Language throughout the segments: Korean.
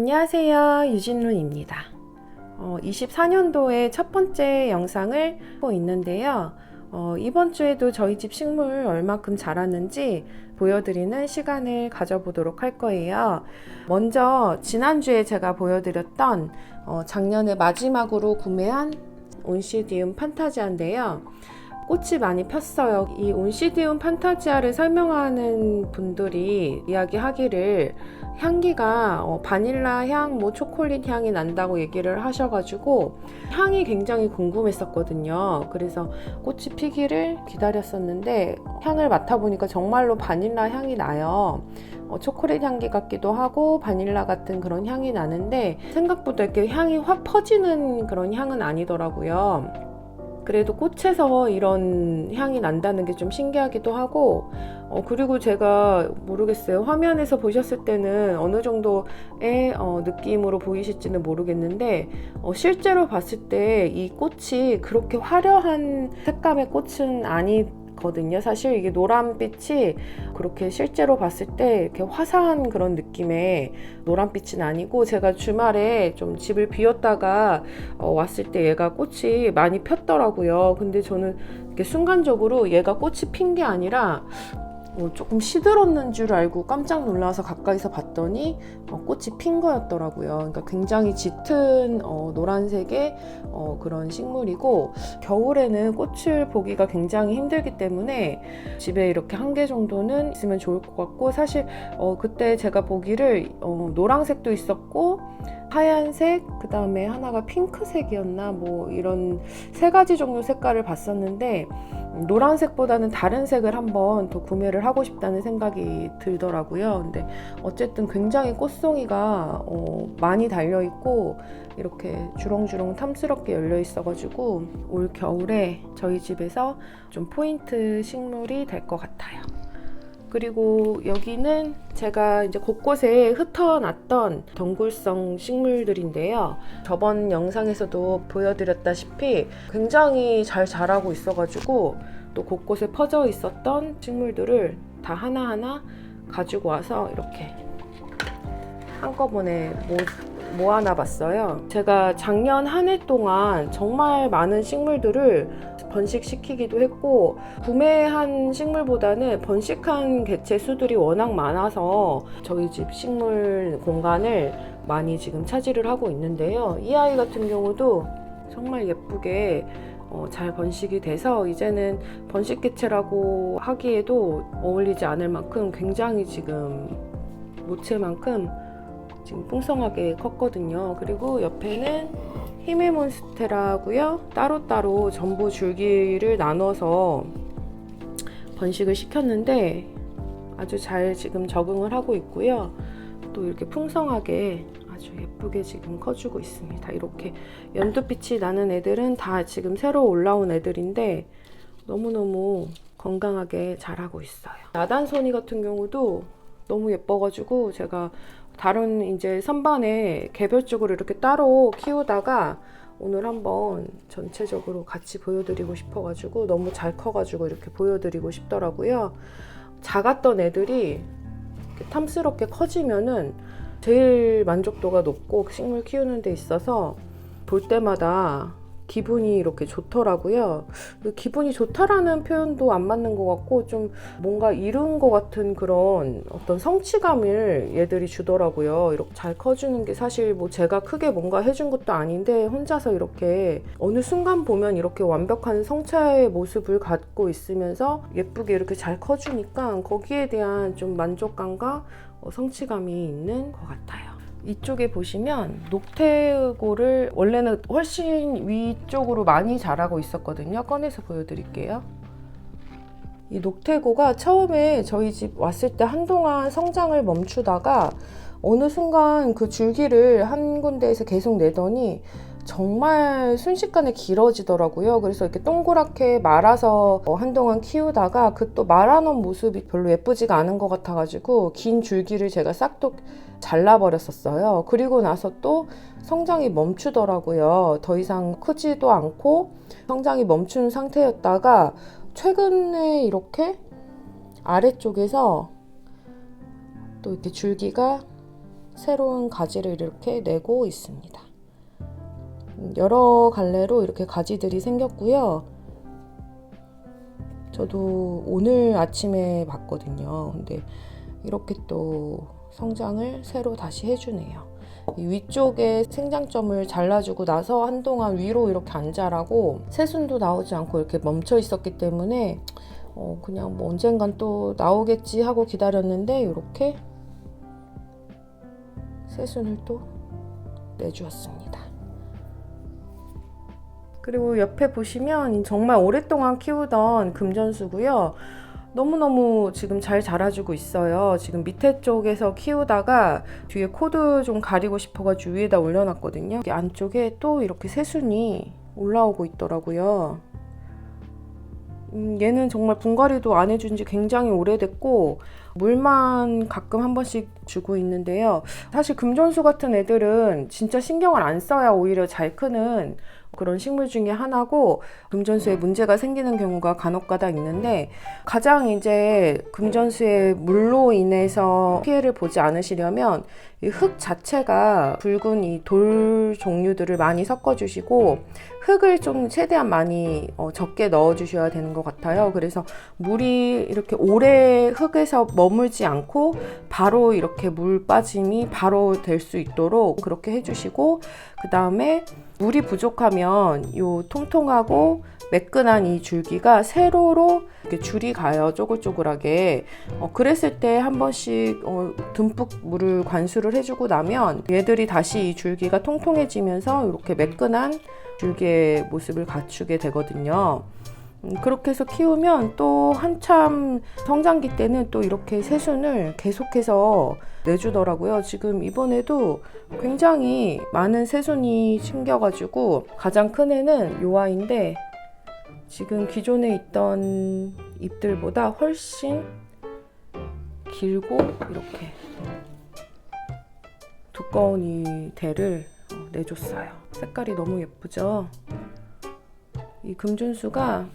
안녕하세요. 유진룬입니다. 어, 24년도에 첫 번째 영상을 하고 있는데요. 어, 이번 주에도 저희 집 식물 얼마큼 자랐는지 보여드리는 시간을 가져보도록 할 거예요. 먼저 지난주에 제가 보여드렸던 어, 작년에 마지막으로 구매한 온시디움 판타지아인데요. 꽃이 많이 폈어요. 이 온시디움 판타지아를 설명하는 분들이 이야기하기를 향기가 어, 바닐라 향, 뭐 초콜릿 향이 난다고 얘기를 하셔가지고 향이 굉장히 궁금했었거든요. 그래서 꽃이 피기를 기다렸었는데 향을 맡아보니까 정말로 바닐라 향이 나요. 어, 초콜릿 향기 같기도 하고 바닐라 같은 그런 향이 나는데 생각보다 이렇게 향이 확 퍼지는 그런 향은 아니더라고요. 그래도 꽃에서 이런 향이 난다는 게 좀 신기하기도 하고 어, 그리고 제가 모르겠어요. 화면에서 보셨을 때는 어느 정도의 어, 느낌으로 보이실지는 모르겠는데 어, 실제로 봤을 때 이 꽃이 그렇게 화려한 색감의 꽃은 아니 거든요. 사실 이게 노란빛이 그렇게 실제로 봤을 때 이렇게 화사한 그런 느낌의 노란빛은 아니고 제가 주말에 좀 집을 비웠다가 어, 왔을 때 얘가 꽃이 많이 폈더라고요. 근데 저는 이렇게 순간적으로 얘가 꽃이 핀 게 아니라 어, 조금 시들었는 줄 알고 깜짝 놀라서 가까이서 봤더니 어, 꽃이 핀 거였더라고요. 그러니까 굉장히 짙은 어, 노란색의 어, 그런 식물이고 겨울에는 꽃을 보기가 굉장히 힘들기 때문에 집에 이렇게 한 개 정도는 있으면 좋을 것 같고 사실 어, 그때 제가 보기를 어, 노란색도 있었고 하얀색, 그 다음에 하나가 핑크색이었나, 뭐 이런 세 가지 종류 색깔을 봤었는데, 노란색보다는 다른 색을 한번 더 구매를 하고 싶다는 생각이 들더라고요. 근데 어쨌든 굉장히 꽃송이가 어, 많이 달려 있고, 이렇게 주렁주렁 탐스럽게 열려 있어가지고, 올 겨울에 저희 집에서 좀 포인트 식물이 될 것 같아요. 그리고 여기는 제가 이제 곳곳에 흩어놨던 덩굴성 식물들인데요. 저번 영상에서도 보여드렸다시피 굉장히 잘 자라고 있어가지고 또 곳곳에 퍼져 있었던 식물들을 다 하나하나 가지고 와서 이렇게 한꺼번에 모, 모아놔 봤어요. 제가 작년 한 해 동안 정말 많은 식물들을 번식시키기도 했고 구매한 식물보다는 번식한 개체 수들이 워낙 많아서 저희 집 식물 공간을 많이 지금 차지를 하고 있는데요. 이 아이 같은 경우도 정말 예쁘게 어, 잘 번식이 돼서 이제는 번식 개체라고 하기에도 어울리지 않을 만큼 굉장히 지금 모체만큼 지금 풍성하게 컸거든요. 그리고 옆에는 힘의 몬스테라고요. 따로따로 전부 줄기를 나눠서 번식을 시켰는데 아주 잘 지금 적응을 하고 있고요. 또 이렇게 풍성하게 아주 예쁘게 지금 커주고 있습니다. 이렇게 연두빛이 나는 애들은 다 지금 새로 올라온 애들인데 너무너무 건강하게 자라고 있어요. 나단소니 같은 경우도 너무 예뻐가지고 제가 다른 이제 선반에 개별적으로 이렇게 따로 키우다가 오늘 한번 전체적으로 같이 보여드리고 싶어가지고 너무 잘 커가지고 이렇게 보여드리고 싶더라고요. 작았던 애들이 탐스럽게 커지면은 제일 만족도가 높고 식물 키우는 데 있어서 볼 때마다 기분이 이렇게 좋더라고요. 그 기분이 좋다라는 표현도 안 맞는 것 같고 좀 뭔가 이룬 것 같은 그런 어떤 성취감을 얘들이 주더라고요. 이렇게 잘 커주는 게 사실 뭐 제가 크게 뭔가 해준 것도 아닌데 혼자서 이렇게 어느 순간 보면 이렇게 완벽한 성체의 모습을 갖고 있으면서 예쁘게 이렇게 잘 커주니까 거기에 대한 좀 만족감과 어, 성취감이 있는 것 같아요. 이쪽에 보시면 녹태고를 원래는 훨씬 위쪽으로 많이 자라고 있었거든요. 꺼내서 보여드릴게요. 이 녹태고가 처음에 저희 집 왔을 때 한동안 성장을 멈추다가 어느 순간 그 줄기를 한 군데에서 계속 내더니 정말 순식간에 길어지더라고요. 그래서 이렇게 동그랗게 말아서 어, 한동안 키우다가 그 또 말아놓은 모습이 별로 예쁘지가 않은 것 같아가지고 긴 줄기를 제가 싹둑 잘라버렸었어요. 그리고 나서 또 성장이 멈추더라고요. 더 이상 크지도 않고 성장이 멈춘 상태였다가 최근에 이렇게 아래쪽에서 또 이렇게 줄기가 새로운 가지를 이렇게 내고 있습니다. 음, 여러 갈래로 이렇게 가지들이 생겼고요. 저도 오늘 아침에 봤거든요. 근데 이렇게 또 성장을 새로 다시 해주네요. 이 위쪽에 생장점을 잘라주고 나서 한동안 위로 이렇게 안 자라고 새순도 나오지 않고 이렇게 멈춰 있었기 때문에 어 그냥 뭐 언젠간 또 나오겠지 하고 기다렸는데 이렇게 새순을 또 내주었습니다. 그리고 옆에 보시면 정말 오랫동안 키우던 금전수고요. 너무너무 지금 잘 자라주고 있어요. 지금 밑에 쪽에서 키우다가 뒤에 코드 좀 가리고 싶어가지고 위에다 올려놨거든요. 안쪽에 또 이렇게 새순이 올라오고 있더라고요. 음, 얘는 정말 분갈이도 안 해준 지 굉장히 오래됐고 물만 가끔 한 번씩 주고 있는데요. 사실 금전수 같은 애들은 진짜 신경을 안 써야 오히려 잘 크는 그런 식물 중에 하나고 금전수에 문제가 생기는 경우가 간혹가다 있는데 가장 이제 금전수에 물로 인해서 피해를 보지 않으시려면 이 흙 자체가 붉은 이 돌 종류들을 많이 섞어 주시고 흙을 좀 최대한 많이 어, 적게 넣어 주셔야 되는 것 같아요. 그래서 물이 이렇게 오래 흙에서 머물지 않고 바로 이렇게 물 빠짐이 바로 될 수 있도록 그렇게 해주시고 그 다음에 물이 부족하면 요 통통하고 매끈한 이 줄기가 세로로 줄이 가요 쪼글쪼글하게 어, 그랬을 때 한 번씩 어, 듬뿍 물을 관수를 해주고 나면 얘들이 다시 이 줄기가 통통해지면서 이렇게 매끈한 줄기의 모습을 갖추게 되거든요. 음, 그렇게 해서 키우면 또 한참 성장기 때는 또 이렇게 새순을 계속해서 내주더라고요. 지금 이번에도 굉장히 많은 새순이 생겨가지고 가장 큰 애는 요 아이인데 지금 기존에 있던 잎들보다 훨씬 길고 이렇게 두꺼운 이 대를 어, 내줬어요. 색깔이 너무 예쁘죠? 이 금준수가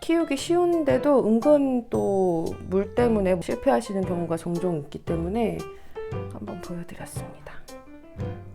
키우기 쉬운데도 은근 또 물 때문에 실패하시는 경우가 종종 있기 때문에 한번 보여드렸습니다.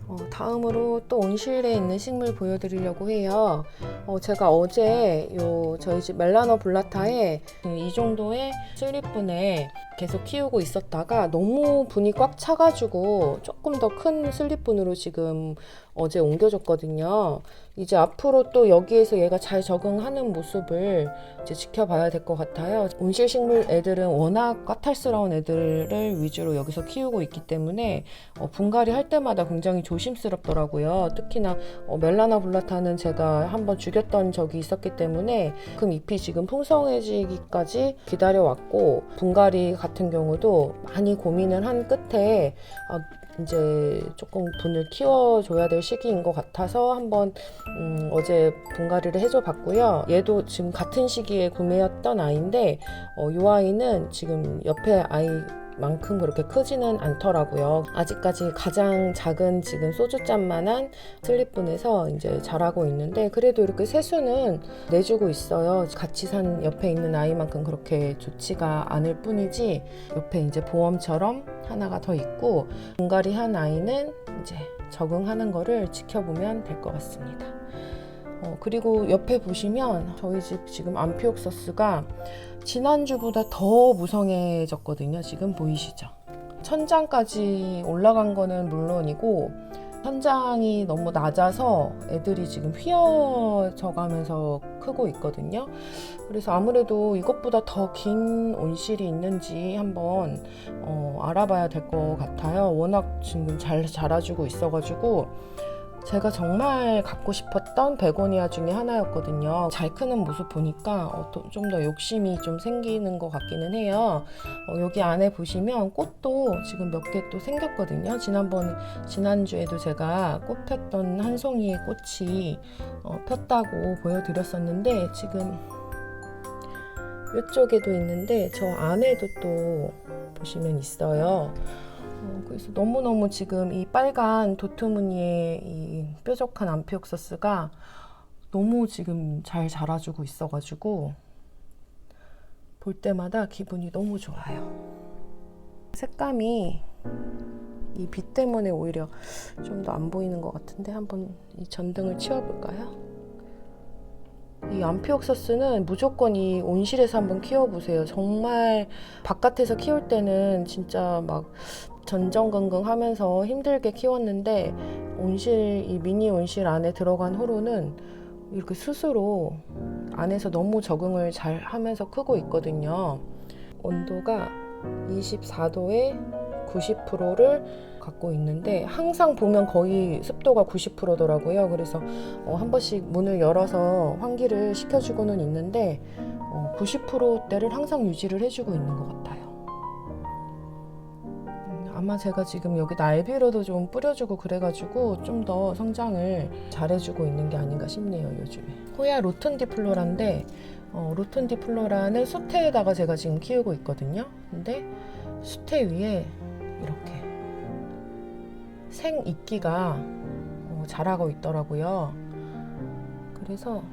어, 다음으로 또 온실에 있는 식물 보여드리려고 해요. 어, 제가 어제 요 저희 집 멜라노 블라타에 이 정도의 슬립분에 계속 키우고 있었다가 너무 분이 꽉 차가지고 조금 더 큰 슬립분으로 지금 어제 옮겨줬거든요. 이제 앞으로 또 여기에서 얘가 잘 적응하는 모습을 이제 지켜봐야 될 것 같아요. 온실 식물 애들은 워낙 까탈스러운 애들을 위주로 여기서 키우고 있기 때문에 어, 분갈이 할 때마다 굉장히 조심스럽 더라고요. 특히나 어, 멜라나 블라타는 제가 한번 죽였던 적이 있었기 때문에 그 잎이 지금 풍성해지기까지 기다려왔고 분갈이 같은 경우도 많이 고민을 한 끝에 어, 이제 조금 분을 키워줘야 될 시기인 것 같아서 한번 음, 어제 분갈이를 해줘 봤고요. 얘도 지금 같은 시기에 구매했던 아이인데 어, 이 아이는 지금 옆에 아이 만큼 그렇게 크지는 않더라고요. 아직까지 가장 작은 지금 소주잔만한 슬립분에서 이제 자라고 있는데 그래도 이렇게 새수는 내주고 있어요. 같이 산 옆에 있는 아이만큼 그렇게 좋지가 않을 뿐이지 옆에 이제 보험처럼 하나가 더 있고 분갈이 한 아이는 이제 적응하는 거를 지켜보면 될 것 같습니다. 어, 그리고 옆에 보시면 저희 집 지금 암피옥서스가 지난주보다 더 무성해졌거든요. 지금 보이시죠? 천장까지 올라간 거는 물론이고 천장이 너무 낮아서 애들이 지금 휘어져 가면서 크고 있거든요. 그래서 아무래도 이것보다 더 긴 온실이 있는지 한번 어, 알아봐야 될 것 같아요. 워낙 지금 잘 자라주고 있어가지고 제가 정말 갖고 싶었던 베고니아 중에 하나였거든요. 잘 크는 모습 보니까 어, 좀더 욕심이 좀 생기는 것 같기는 해요. 어, 여기 안에 보시면 꽃도 지금 몇 개 또 생겼거든요. 지난번 지난주에도 제가 꽃 폈던 한 송이의 꽃이 어, 폈다고 보여드렸었는데 지금 이쪽에도 있는데 저 안에도 또 보시면 있어요. 어, 그래서 너무너무 지금 이 빨간 도트무늬의 이 뾰족한 암피옥서스가 너무 지금 잘 자라주고 있어가지고 볼 때마다 기분이 너무 좋아요. 색감이 이 빛 때문에 오히려 좀 더 안 보이는 것 같은데 한번 이 전등을 치워볼까요? 이 암피옥서스는 무조건 이 온실에서 한번 키워보세요. 정말 바깥에서 키울 때는 진짜 막 전전긍긍 하면서 힘들게 키웠는데 온실, 이 미니 온실 안에 들어간 후로는 이렇게 스스로 안에서 너무 적응을 잘 하면서 크고 있거든요. 온도가 24도에 90%를 갖고 있는데 항상 보면 거의 습도가 90%더라고요. 그래서 어, 한 번씩 문을 열어서 환기를 시켜주고는 있는데 어, 90%대를 항상 유지를 해주고 있는 것 같아요. 음, 아마 제가 지금 여기 날비로도 좀 뿌려주고 그래가지고 좀 더 성장을 잘해주고 있는 게 아닌가 싶네요 요즘에. 호야 로튼디플로라인데 어, 로튼디플로라는 수태에다가 제가 지금 키우고 있거든요. 근데 수태 위에 이렇게 생 이끼가 어, 자라고 있더라고요. 그래서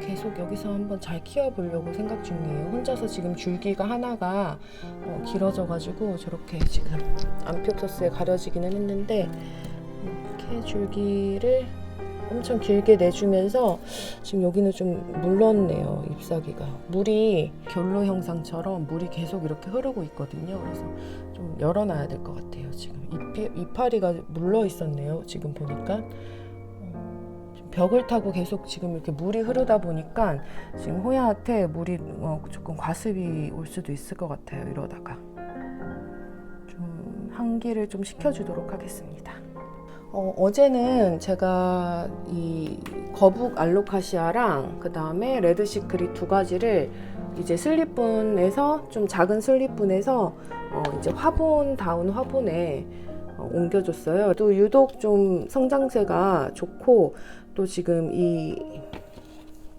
계속 여기서 한번 잘 키워보려고 생각 중이에요. 혼자서 지금 줄기가 하나가 어, 길어져가지고 저렇게 지금 암피옥서스에 가려지기는 했는데 이렇게 줄기를 엄청 길게 내주면서 지금 여기는 좀 물렀네요 잎사귀가. 물이 결로 형상처럼 물이 계속 이렇게 흐르고 있거든요. 그래서 좀 열어놔야 될 것 같아요 지금. 잎이, 이파리가 물러 있었네요 지금 보니까 벽을 타고 계속 지금 이렇게 물이 흐르다 보니까 지금 호야한테 물이 어, 조금 과습이 올 수도 있을 것 같아요. 이러다가 좀 환기를 좀 시켜주도록 하겠습니다. 어, 어제는 제가 이 거북 알로카시아랑 그 다음에 레드 시크릿 두 가지를 이제 슬립분에서 좀 작은 슬립분에서 어, 이제 화분 다운 화분에 어, 옮겨줬어요. 또 유독 좀 성장세가 좋고 또 지금 이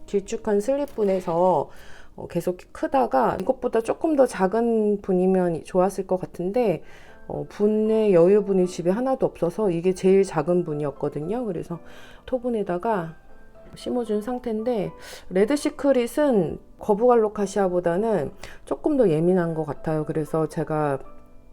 길쭉한 슬립분에서 어, 계속 크다가 이것보다 조금 더 작은 분이면 좋았을 것 같은데 어, 분의 여유분이 집에 하나도 없어서 이게 제일 작은 분이었거든요. 그래서 토분에다가 심어준 상태인데 레드 시크릿은 거북알로카시아보다는 조금 더 예민한 것 같아요. 그래서 제가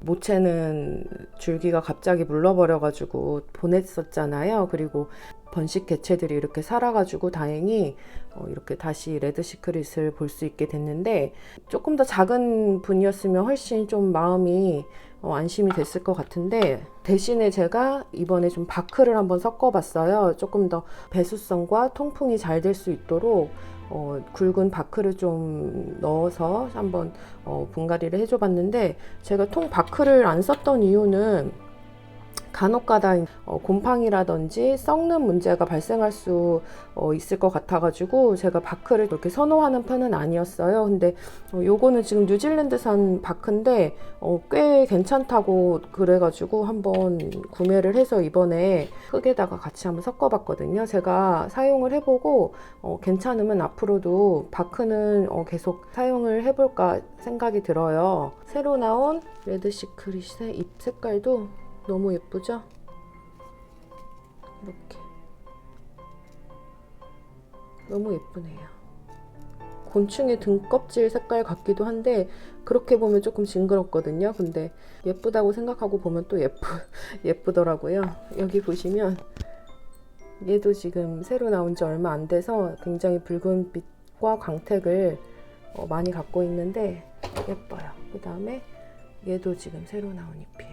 모체는 줄기가 갑자기 물러버려가지고 보냈었잖아요. 그리고 번식 개체들이 이렇게 살아가지고 다행히 어, 이렇게 다시 레드 시크릿을 볼 수 있게 됐는데 조금 더 작은 분이었으면 훨씬 좀 마음이 어, 안심이 됐을 것 같은데 대신에 제가 이번에 좀 바크를 한번 섞어봤어요. 조금 더 배수성과 통풍이 잘 될 수 있도록 어, 굵은 바크를 좀 넣어서 한번 어, 분갈이를 해줘 봤는데 제가 통 바크를 안 썼던 이유는 간혹가다 어, 곰팡이라든지 썩는 문제가 발생할 수 어, 있을 것 같아가지고 제가 바크를 그렇게 선호하는 편은 아니었어요. 근데 어, 요거는 지금 뉴질랜드산 바크인데 어, 꽤 괜찮다고 그래가지고 한번 구매를 해서 이번에 흙에다가 같이 한번 섞어봤거든요. 제가 사용을 해보고 어, 괜찮으면 앞으로도 바크는 어, 계속 사용을 해볼까 생각이 들어요. 새로 나온 레드 시크릿의 잎 색깔도 너무 예쁘죠? 이렇게 너무 예쁘네요. 곤충의 등껍질 색깔 같기도 한데 그렇게 보면 조금 징그럽거든요. 근데 예쁘다고 생각하고 보면 또 예쁘 예쁘더라고요. 여기 보시면 얘도 지금 새로 나온 지 얼마 안 돼서 굉장히 붉은 빛과 광택을 어, 많이 갖고 있는데 예뻐요. 그 다음에 얘도 지금 새로 나온 잎이에요.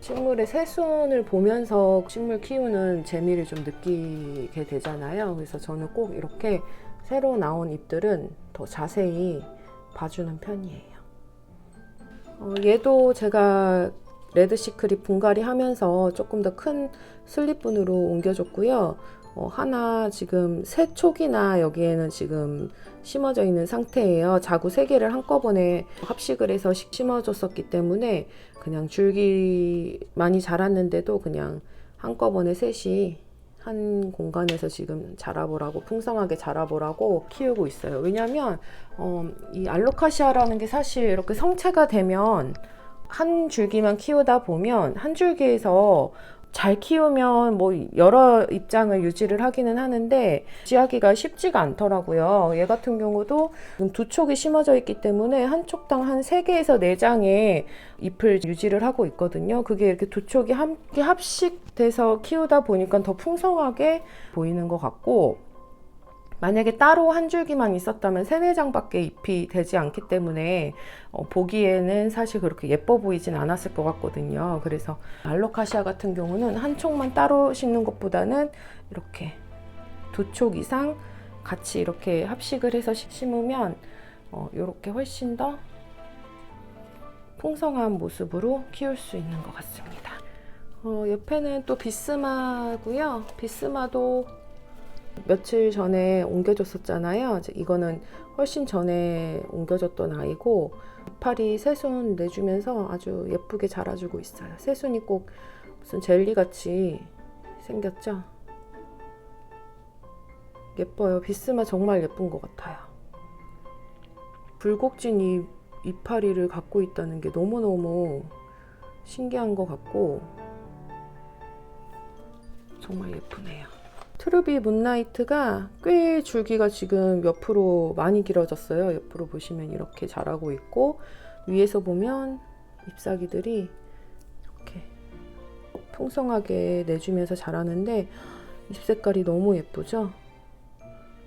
식물의 새순을 보면서 식물 키우는 재미를 좀 느끼게 되잖아요. 그래서 저는 꼭 이렇게 새로 나온 잎들은 더 자세히 봐주는 편이에요. 어, 얘도 제가 레드 시크릿 분갈이 하면서 조금 더 큰 슬립분으로 옮겨줬고요. 어, 하나 지금 세 촉이나 여기에는 지금 심어져 있는 상태예요. 자구 세 개를 한꺼번에 합식을 해서 식- 심어줬었기 때문에 그냥 줄기 많이 자랐는데도 그냥 한꺼번에 셋이 한 공간에서 지금 자라보라고 풍성하게 자라보라고 키우고 있어요. 왜냐하면 어, 이 알로카시아라는 게 사실 이렇게 성체가 되면 한 줄기만 키우다 보면 한 줄기에서 잘 키우면 뭐 여러 입장을 유지를 하기는 하는데 유지하기가 쉽지가 않더라고요. 얘 같은 경우도 두 촉이 심어져 있기 때문에 한 촉당 한 3개에서 4장의 잎을 유지를 하고 있거든요. 그게 이렇게 두 촉이 함께 합식돼서 키우다 보니까 더 풍성하게 보이는 것 같고 만약에 따로 한 줄기만 있었다면 세네 장밖에 잎이 되지 않기 때문에 어, 보기에는 사실 그렇게 예뻐 보이진 않았을 것 같거든요. 그래서 알로카시아 같은 경우는 한 촉만 따로 심는 것보다는 이렇게 두 촉 이상 같이 이렇게 합식을 해서 시- 심으면 어, 이렇게 훨씬 더 풍성한 모습으로 키울 수 있는 것 같습니다. 어, 옆에는 또 비스마고요. 비스마도 며칠 전에 옮겨줬었잖아요. 이제 이거는 훨씬 전에 옮겨줬던 아이고 이파리 새순 내주면서 아주 예쁘게 자라주고 있어요. 새순이 꼭 무슨 젤리 같이 생겼죠. 예뻐요. 비스마 정말 예쁜 것 같아요. 불곡진 이 이파리를 갖고 있다는 게 너무너무 신기한 것 같고 정말 예쁘네요. 트루비 문나이트가 꽤 줄기가 지금 옆으로 많이 길어졌어요. 옆으로 보시면 이렇게 자라고 있고 위에서 보면 잎사귀들이 이렇게 풍성하게 내주면서 자라는데 잎 색깔이 너무 예쁘죠?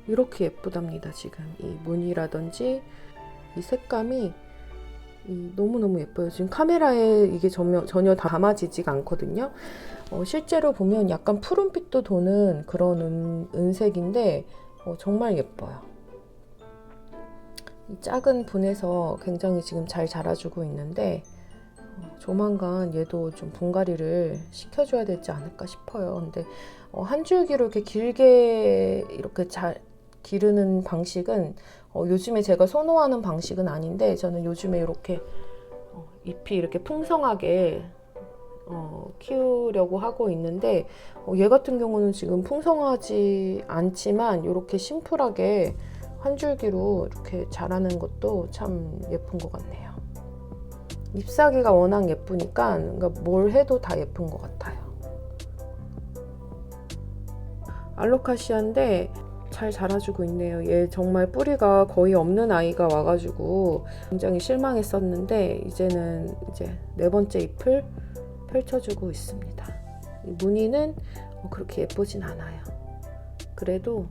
이렇게 예쁘답니다. 지금 이 무늬라든지 이 색감이 이 너무너무 예뻐요. 지금 카메라에 이게 전혀, 전혀 담아지지가 않거든요. 어, 실제로 보면 약간 푸른빛도 도는 그런 은, 은색인데 어, 정말 예뻐요. 이 작은 분에서 굉장히 지금 잘 자라주고 있는데 어, 조만간 얘도 좀 분갈이를 시켜줘야 되지 않을까 싶어요. 근데 어, 한 줄기로 이렇게 길게 이렇게 잘 기르는 방식은 어, 요즘에 제가 선호하는 방식은 아닌데 저는 요즘에 이렇게 어, 잎이 이렇게 풍성하게 어, 키우려고 하고 있는데 어, 얘 같은 경우는 지금 풍성하지 않지만 이렇게 심플하게 한 줄기로 이렇게 자라는 것도 참 예쁜 것 같네요. 잎사귀가 워낙 예쁘니까 그러니까 뭘 해도 다 예쁜 것 같아요. 알로카시아인데 잘 자라주고 있네요. 얘 정말 뿌리가 거의 없는 아이가 와가지고 굉장히 실망했었는데 이제는 이제 네 번째 잎을 펼쳐주고 있습니다. 이 무늬는 어, 그렇게 예쁘진 않아요. 그래도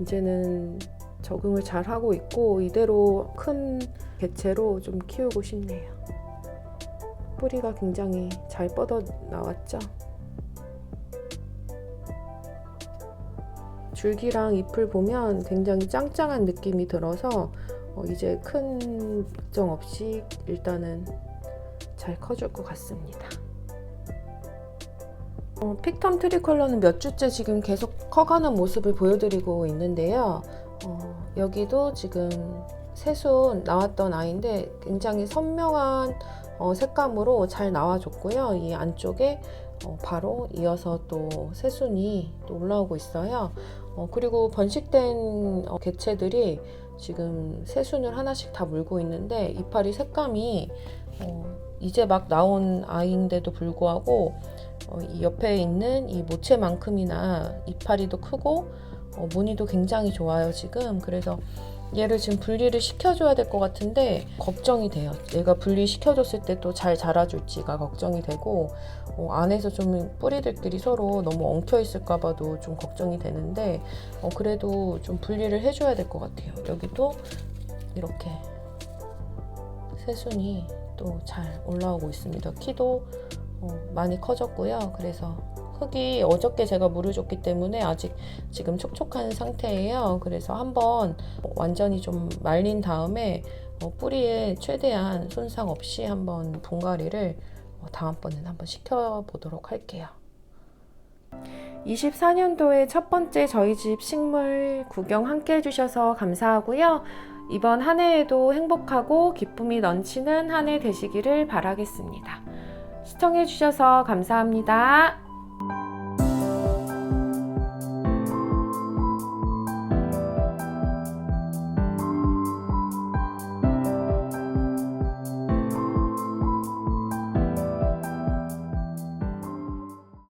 이제는 적응을 잘 하고 있고 이대로 큰 개체로 좀 키우고 싶네요. 뿌리가 굉장히 잘 뻗어 나왔죠. 줄기랑 잎을 보면 굉장히 짱짱한 느낌이 들어서 어, 이제 큰 걱정 없이 일단은 잘 커줄 것 같습니다. 어, 픽텀 트리 컬러는 몇 주째 지금 계속 커가는 모습을 보여드리고 있는데요. 어, 여기도 지금 새순 나왔던 아이인데 굉장히 선명한 어, 색감으로 잘 나와줬고요. 이 안쪽에 어, 바로 이어서 또 새순이 또 올라오고 있어요. 어, 그리고 번식된 어, 개체들이 지금 새순을 하나씩 다 물고 있는데 이파리 색감이 어, 이제 막 나온 아이인데도 불구하고 어, 이 옆에 있는 이 모체만큼이나 이파리도 크고 어, 무늬도 굉장히 좋아요 지금. 그래서 얘를 지금 분리를 시켜줘야 될 것 같은데 걱정이 돼요. 얘가 분리시켜줬을 때 또 잘 자라줄지가 걱정이 되고 어, 안에서 좀 뿌리들끼리 서로 너무 엉켜 있을까 봐도 좀 걱정이 되는데 어, 그래도 좀 분리를 해줘야 될 것 같아요. 여기도 이렇게 새순이 또 잘 올라오고 있습니다 키도 어, 많이 커졌고요 그래서 흙이 어저께 제가 물을 줬기 때문에 아직 지금 촉촉한 상태예요 그래서 한번 완전히 좀 말린 다음에 어, 뿌리에 최대한 손상 없이 한번 분갈이를 어, 다음번에는 한번 시켜보도록 할게요. 24년도의 첫 번째 저희 집 식물 구경 함께 해주셔서 감사하고요. 이번 한 해에도 행복하고 기쁨이 넘치는 한 해 되시기를 바라겠습니다. 시청해주셔서 감사합니다.